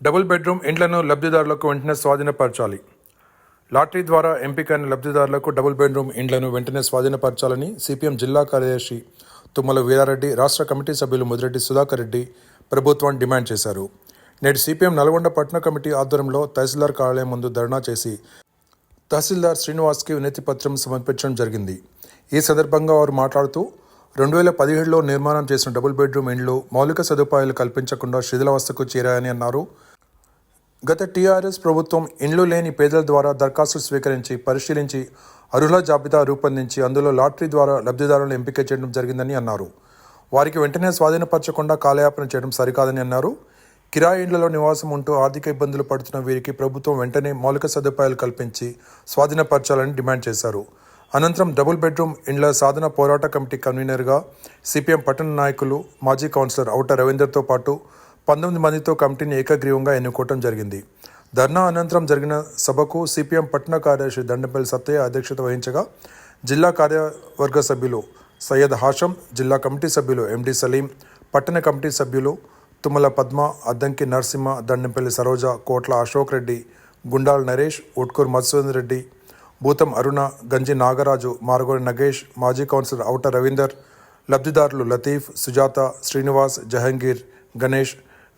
Double bedroom ఇండ్లను లబ్ధిదారులకు వెంటనే స్వాధీనపరచాలి. లాటరీ ద్వారా ఎంపికైన లబ్ధిదారులకు డబుల్ బెడ్రూమ్ ఇండ్లను వెంటనే స్వాధీనపరచాలని సిపిఎం జిల్లా కార్యదర్శి తుమ్మల వీరారెడ్డి రాష్ట్ర కమిటీ సభ్యులు ముదిరెడ్డి సుధాకర్ రెడ్డి ప్రభుత్వాన్ని డిమాండ్ చేశారు. నేడు సిపిఎం నల్గొండ పట్టణ కమిటీ ఆధ్వర్యంలో తహసీల్దార్ కార్యాలయం ముందు ధర్నా చేసి తహసీల్దార్ శ్రీనివాస్కి వినతి పత్రం సమర్పించడం జరిగింది. ఈ సందర్భంగా వారు మాట్లాడుతూ రెండు వేల పదిహేడులో నిర్మాణం చేసిన డబుల్ బెడ్రూమ్ ఇండ్లు మౌలిక సదుపాయాలు కల్పించకుండా శిథిలావస్థకు చేరాయని అన్నారు. గత టీఆర్ఎస్ ప్రభుత్వం ఇండ్లు లేని పేదల ద్వారా దరఖాస్తులు స్వీకరించి పరిశీలించి అర్హుల జాబితా రూపొందించి అందులో లాటరీ ద్వారా లబ్ధిదారులను ఎంపిక చేయడం జరిగిందని అన్నారు. వారికి వెంటనే స్వాధీనపరచకుండా కాలయాపన చేయడం సరికాదని అన్నారు. కిరాయి ఇండ్లలో నివాసం ఉంటూ ఆర్థిక ఇబ్బందులు పడుతున్న వీరికి ప్రభుత్వం వెంటనే మౌలిక సదుపాయాలు కల్పించి స్వాధీనపరచాలని డిమాండ్ చేశారు. అనంతరం డబుల్ బెడ్రూమ్ ఇండ్ల సాధన పోరాట కమిటీ కన్వీనర్గా సిపిఎం పట్టణ నాయకులు మాజీ కౌన్సిలర్ ఔట రవీందర్తో పాటు పంతొమ్మిది మందితో కమిటీని ఏకగ్రీవంగా ఎన్నుకోవడం జరిగింది. ధర్నా అనంతరం జరిగిన సభకు సిపిఎం పట్టణ కార్యదర్శి దండపల్లి సత్తయ్య అధ్యక్షత వహించగా జిల్లా కార్యవర్గ సభ్యులు సయ్యద్ హాషం జిల్లా కమిటీ సభ్యులు ఎండి సలీం పట్టణ కమిటీ సభ్యులు తుమ్మల పద్మ అద్దంకి నరసింహ దండంపల్లి సరోజ కోట్ల అశోక్ రెడ్డి గుండాల్ నరేష్ ఉట్కూర్ మధుసూదన్ రెడ్డి భూతం అరుణ గంజి నాగరాజు మారగోడి నగేష్ మాజీ కౌన్సిలర్ ఔట రవీందర్ లబ్ధిదారులు లతీఫ్ సుజాత శ్రీనివాస్ జహంగీర్ గణేష్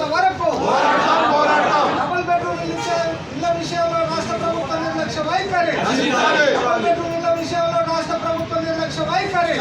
అంత వరకు డబుల్ బెడ్రూమ్ ఇళ్ళ విషయంలో రాష్ట్ర ప్రభుత్వ నిర్లక్ష్య వైఖరి. డబుల్ బెడ్రూమ్ ఇళ్ళ విషయంలో రాష్ట్ర ప్రభుత్వ నిర్లక్ష్య వైఖరి.